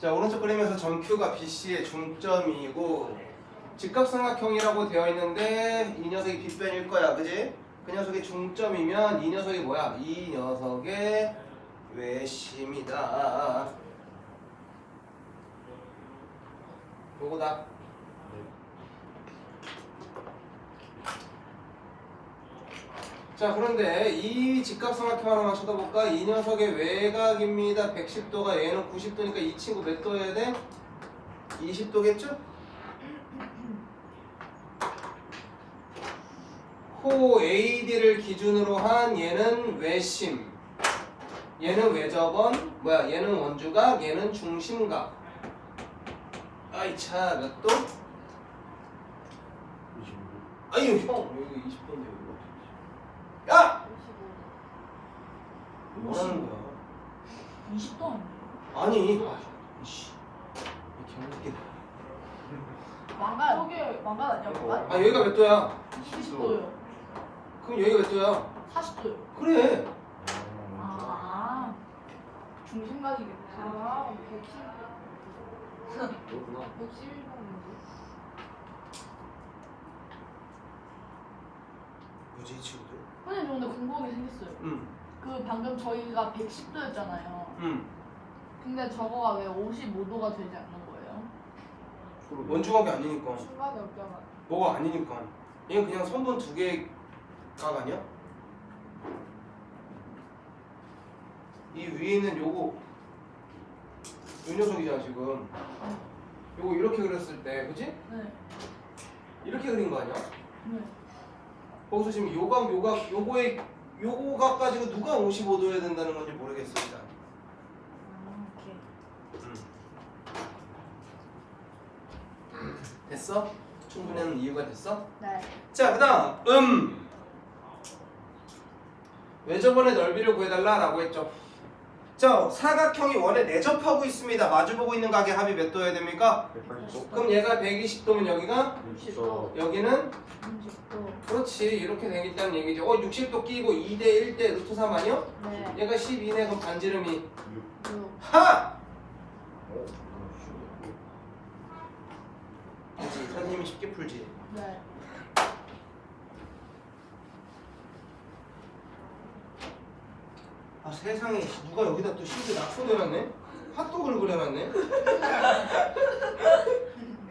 자 오른쪽 그림에서 점 Q가 BC의 중점이고 직각삼각형이라고 되어 있는데 이 녀석이 빗변일 거야 그지? 그 녀석이 중점이면 이 녀석이 뭐야? 이 녀석의 외심이다 요거다 자 그런데 이 직각삼각형 하나만 쳐다볼까? 이 녀석의 외곽입니다 110도가 얘는 90도니까 이 친구 몇 도여야 돼? 20도겠죠? 호 AD를 기준으로 한 얘는 외심 얘는 외접원 뭐야 얘는 원주각 얘는 중심각 아이 차 몇 도? 25. 아유 형 여기 20도인데 이거 야! 뭐라는 거야 20도 아니 아, 이씨 이 개새끼 망간 저게 망간 아니야? 아 여기가 몇 도야? 20도요 그럼 여기가 몇 도야? 40도요 그래 아 중심각이겠네 아, 110. 그렇구나. 111번인데. 뭐지 이 친구들? 선생님 저 근데 궁금한 게 생겼어요 응 그 방금 저희가 110도였잖아요 응. 근데 저거가 왜 55도가 되지 않는 거예요? 원주각이 아니니까 중간에 없잖아. 뭐가 아니니까 얘는 그냥 선분 두 개각 아니야? 이 위에 있는 요거 요 녀석이잖아 지금 요거 이렇게 그렸을 때 그지? 네 이렇게 그린 거 아니야? 네. 거기서 지금 요각 요각 요거에 요각 가지고 누가 55도여야 된다는 건지 아 오케이 됐어? 충분한 이유가 됐어? 네 자, 그다음 음 외접원의 넓이를 구해달라라고 했죠. 자, 사각형이 원에 내접하고 있습니다. 마주보고 있는 각의 합이 몇 도여야 됩니까? 180도. 그럼 얘가 120도면 여기가 60도. 여기는 30도 그렇지 이렇게 되겠다는 얘기죠. 어 60도 끼고 2대 1대 루트 3 아니요? 네 얘가 12네 그럼 반지름이 6. 6 하! 어? 그렇지 선생님이 쉽게 풀지. 네. 아 세상에 누가 여기다 또 실드 낙서해놨네? 핫도그를 그려놨네?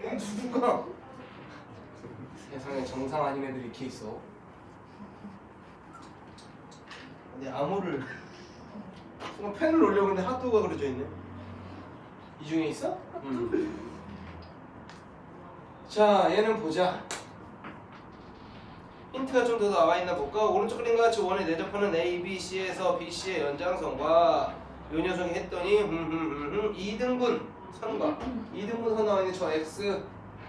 어, 누가? 세상에 정상 아닌 애들이 이렇게 있어 근데 암호를 순간 펜을 올려보는데 핫도그가 그려져 있네 이 중에 있어? 응. 자 얘는 보자 힌트가 좀 더 나와 있나 볼까? 오른쪽 그림과 같이 원에 내접하는 A, B, C에서 B, C의 연장선과 요 녀석이 했더니 흠흠흠흠 2등분 선과 2등분 선 나와 있는 저 X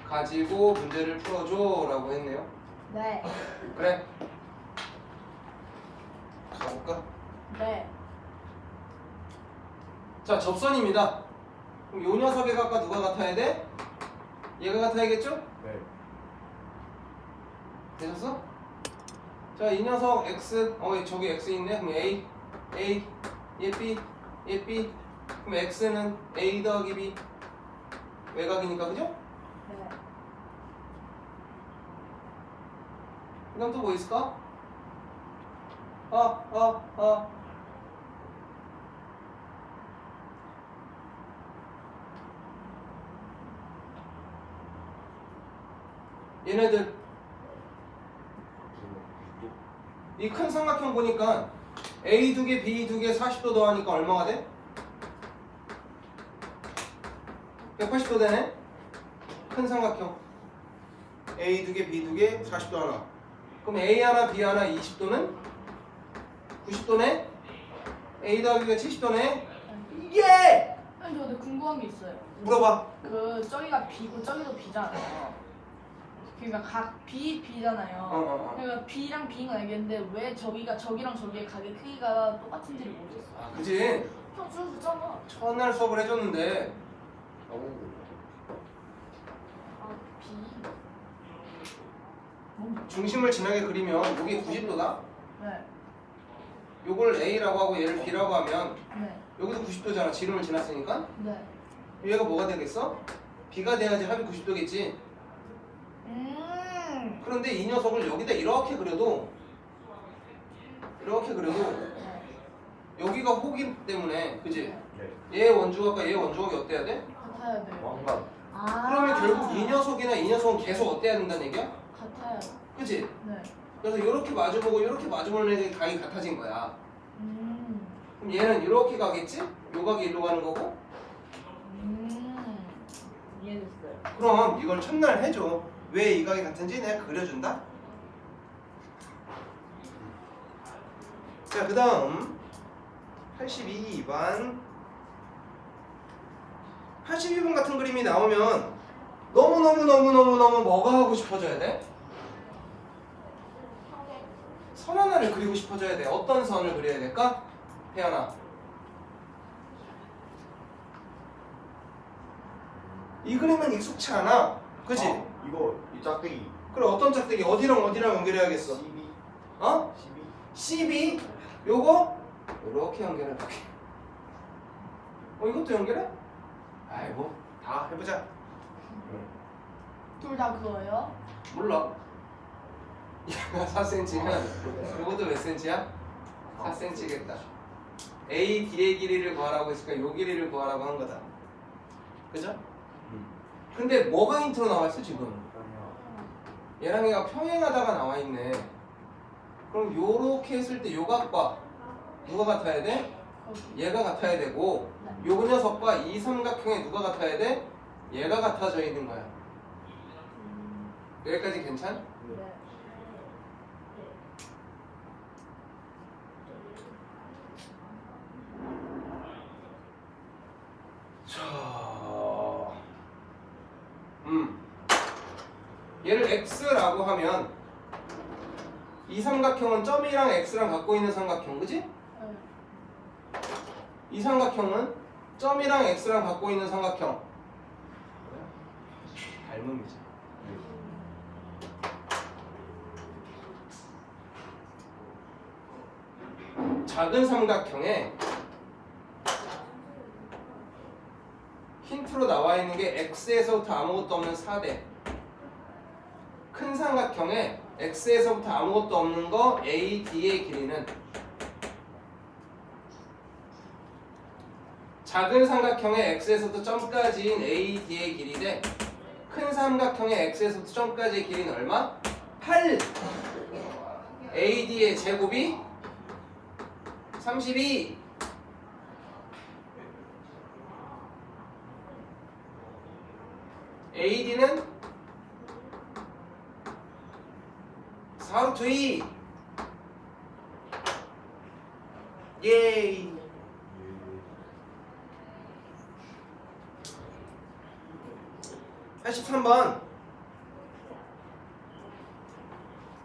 가지고 문제를 풀어줘 라고 했네요 네. 그래 가볼까? 네. 자 접선입니다 그럼 요 녀석의 각과 누가 같아야 돼? 얘가 같아야겠죠? 네. 되셨어? 자, 이 녀석 x, 어, 저기 x 있네. 그럼 a, a, 얘 b, 얘 b. 그럼 x는 a 더하기 b. 외곽이니까, 그죠? 네. 그다음 또 뭐 있을까? 아, 아, 아. 얘네들 이 큰 삼각형 보니까 A 두 개, B 두 개, 40도 더하니까 얼마가 돼? 180도 되네? 큰 삼각형 A 두 개, B 두 개, 40도 하나 그럼 A 하나, B 하나 20도는 90도네? A 더하기 가 70도네? 예! 아니 저 근데 궁금한 게 있어요. 물어봐 그 저기가 B고 저기도 B잖아요. 그러니까 각 B B잖아요. 어, 어, 어. 그러니까 B랑 B는 알겠는데 왜 저기가 저기랑 저기의 각의 크기가 똑같은지를 모르겠어. 아 그지? 형 줄었잖아. 첫날 수업을 해줬는데 어. 아 B. 중심을 진하게 그리면 여기 90도다 네. 요걸 A라고 하고 얘를 B라고 하면 네. 여기도 90도잖아 지름을 지났으니까 네. 얘가 뭐가 되겠어? B가 돼야지 합이 90도겠지. 음. 그런데 이 녀석을 여기다 이렇게 그려도 이렇게 그려도 네. 여기가 호기 때문에 그지? 네. 얘 원주각과 얘 원주각이 어때야 돼? 같아야 돼요. 왕관. 아. 그러면 결국 이 녀석이나 이 녀석은 계속 어때야 된다는 얘기야? 같아요. 그지? 네. 그래서 이렇게 마주보고 이렇게 마주보는 애들이 각이 같아진 거야. 음. 그럼 얘는 이렇게 가겠지? 요 각이 일로 가는 거고 음. 이해됐어요. 그럼 이걸 첫날 해줘. 왜 이 각이 같은지 내가 그려준다. 자, 그 다음 82번 82번 같은 그림이 나오면 너무너무너무너무너무 뭐가 하고 싶어져야 돼? 선 하나를 그리고 싶어져야 돼. 어떤 선을 그려야 될까? 태연아. 이 그림은 익숙치 않아. 그치? 어, 이거 이 짝대기. 그래 어떤 짝대기 어디랑 어디랑 연결해야겠어? 12. 어? 12. 12 요거 요렇게 연결해 볼게 어 이것도 연결해? 아이 뭐다 해보자 둘 다 그거예요? 몰라 얘가 4cm면 요것도 몇 cm야? 4cm겠다 A, D의 길이를 구하라고 했으니까 요 길이를 구하라고 한 거다 그죠? 음. 근데 뭐가 힌트로 나와 있어 지금? 얘랑 얘가 평행하다가 나와 있네. 그럼 요렇게 했을 때 요각과 누가 같아야 돼? 얘가 같아야 되고 네. 요 녀석과 이 삼각형에 누가 같아야 돼? 얘가 같아져 있는 거야. 음. 여기까지 괜찮? 네. 자, 음, 얘를 x라고 하면 이 삼각형은 점이랑 x랑 갖고 있는 삼각형, 그지? 네. 이 삼각형은 점이랑 x랑 갖고 있는 삼각형. 닮음이지. 작은 삼각형에 힌트로 나와 있는 게 x에서부터 아무것도 없는 4대 큰 삼각형에 x에서부터 아무것도 없는 거 AD의 길이는 작은 삼각형의 x에서부터 점까지인 AD의 길이 대 큰 삼각형의 x에서부터 점까지의 길이는 얼마? 8 AD의 제곱이 32 AD는 4루트 2 예이 예. 83번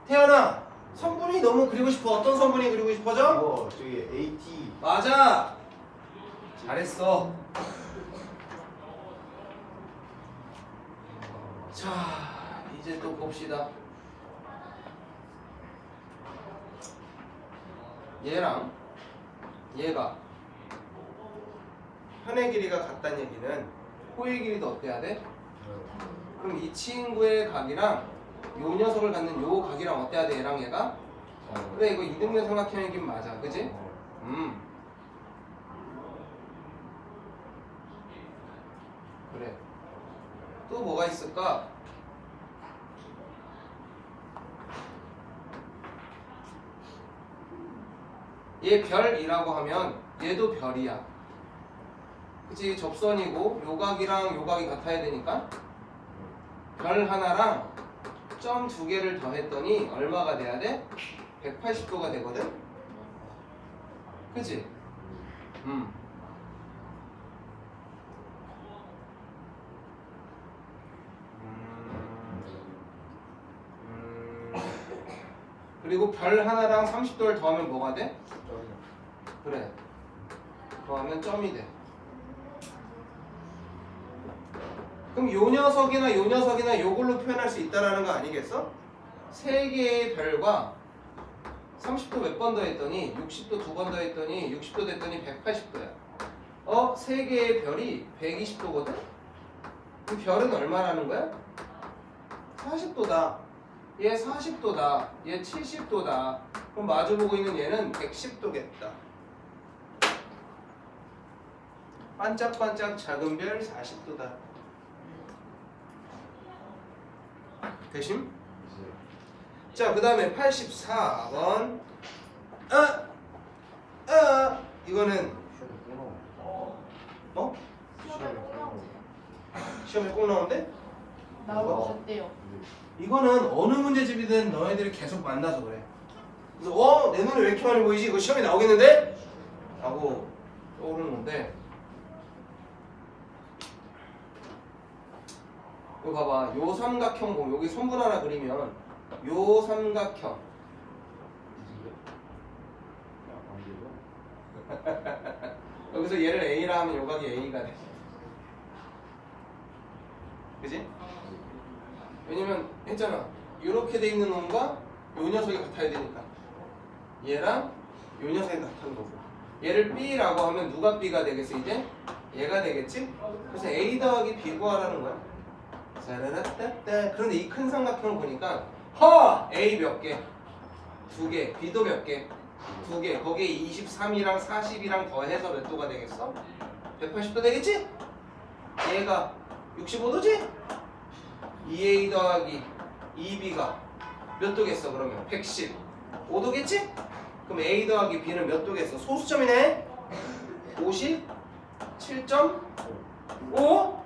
태연아 선분이 너무 그리고 싶어 어떤 선분이 그리고 싶어져? 이거 저기 AT. 맞아 잘했어 자 이제 또 봅시다 얘랑 얘가 현의 길이가 같다는 얘기는 호의 길이도 어때야 돼? 그럼 이 친구의 각이랑 요 녀석을 갖는 요 각이랑 어때야 돼 얘랑 얘가? 어. 그래 이거 이등변 삼각형이긴 맞아 그지? 어. 음 그래 또 뭐가 있을까? 얘 별이라고 하면 얘도 별이야 그치 접선이고 요각이랑 요각이 같아야 되니까 별 하나랑 점 두 개를 더했더니 얼마가 돼야 돼? 180도가 되거든? 그치? 음. 음. 그리고 별 하나랑 30도를 더하면 뭐가 돼? 그래. 더하면 점이 돼. 그럼 요 녀석이나 요 녀석이나 요걸로 표현할 수 있다라는 거 아니겠어? 세 개의 별과 30도 몇 번 더 했더니 60도 두 번 더 했더니 60도 됐더니 180도야. 어? 세 개의 별이 120도거든? 그 별은 얼마라는 거야? 40도다. 얘 40도다. 얘 70도다. 그럼 마주보고 있는 얘는 110도겠다. 반짝반짝 작은 별 40도다. 대신? 자, 그 다음에 84번. 아! 아! 이거는, 뭐? 시험에 꼭 나오는데? 나올 어. 것 같대요. 이거는 어느 문제집이든 너희들이 계속 만나서 그래. 그래서 어? 내 눈에 왜 이렇게 많이 보이지? 이거 시험에 나오겠는데? 라고 떠오르는 건데 이거 봐봐. 요 삼각형 보면 여기 선분 하나 그리면 요 삼각형. 여기서 얘를 A라 하면 요 각이 A가 돼. 그지? 왜냐면 했잖아. 이렇게 돼 있는 놈과 요 녀석이 같아야 되니까. 얘랑 요 녀석이 같은 거고. 얘를 B라고 하면 누가 B가 되겠어 이제? 얘가 되겠지? 그래서 A 더하기 B 구하라는 거야 짜라라따따 그런데 이 큰 삼각형을 보니까 허! A 몇 개? 두 개 B도 몇 개? 두 개 거기에 23이랑 40이랑 더해서 몇 도가 되겠어? 180도 되겠지? 얘가 65도지? 2A 더하기 2B가 몇 도겠어 그러면? 115도겠지? 그럼 A 더하기 B는 몇 도겠어? 소수점이네? 57.5?